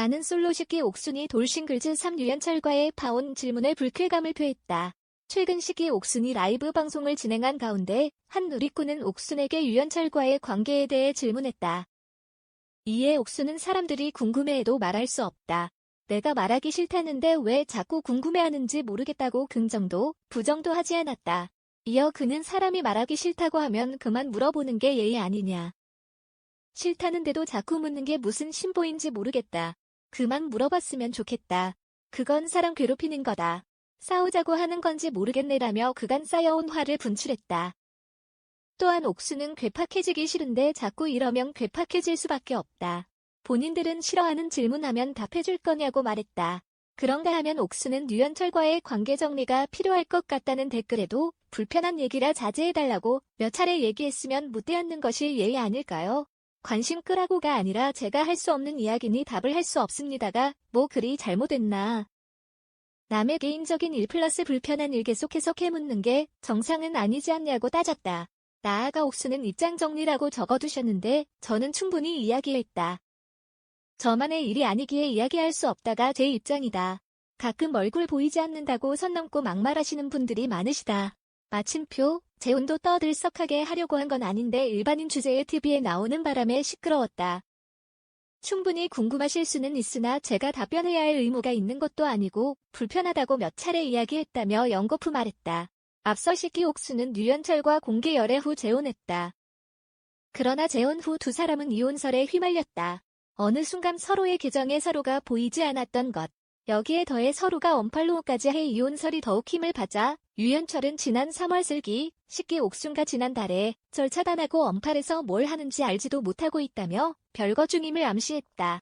나는 솔로 시기 옥순이 돌싱글즈 3유연철과의 파온 질문에 불쾌감을 표했다. 최근 시기 옥순이 라이브 방송을 진행한 가운데 한 누리꾼은 옥순에게 유연철과의 관계에 대해 질문했다. 이에 옥순은 사람들이 궁금해해도 말할 수 없다. 내가 말하기 싫다는데 왜 자꾸 궁금해하는지 모르겠다고 긍정도 부정도 하지 않았다. 이어 그는 사람이 말하기 싫다고 하면 그만 물어보는 게 예의 아니냐. 싫다는데도 자꾸 묻는 게 무슨 신보인지 모르겠다. 그만 물어봤으면 좋겠다. 그건 사람 괴롭히는 거다. 싸우자고 하는 건지 모르겠네라며 그간 쌓여온 화를 분출했다. 또한 옥수는 괴팍해지기 싫은데 자꾸 이러면 괴팍해질 수밖에 없다. 본인들은 싫어하는 질문하면 답해줄 거냐고 말했다. 그런가 하면 옥수는 류현철과의 관계 정리가 필요할 것 같다는 댓글에도 불편한 얘기라 자제해달라고 몇 차례 얘기했으면 묻대었는 것이 예의 아닐까요? 관심 끄라고가 아니라 제가 할 수 없는 이야기니 답을 할 수 없습니다가 뭐 그리 잘못했나. 남의 개인적인 일 플러스 불편한 일 계속해서 캐묻는 게 정상은 아니지 않냐고 따졌다. 나아가 옥수는 입장 정리라고 적어두셨는데 저는 충분히 이야기했다. 저만의 일이 아니기에 이야기할 수 없다가 제 입장이다. 가끔 얼굴 보이지 않는다고 선 넘고 막말하시는 분들이 많으시다. 마침표, 재혼도 떠들썩하게 하려고 한 건 아닌데 일반인 주제의 TV에 나오는 바람에 시끄러웠다. 충분히 궁금하실 수는 있으나 제가 답변해야 할 의무가 있는 것도 아니고 불편하다고 몇 차례 이야기했다며 연거푸 말했다. 앞서 시기 옥수는 류현철과 공개 열애 후 재혼했다. 그러나 재혼 후 두 사람은 이혼설에 휘말렸다. 어느 순간 서로의 계정에 서로가 보이지 않았던 것. 여기에 더해 서로가 언팔로우까지 해 이혼설이 더욱 힘을 받자 유현철은 지난 3월 슬기 시기 옥순과 지난달에 절 차단하고 언팔에서 뭘 하는지 알지도 못하고 있다며 별거 중임을 암시했다.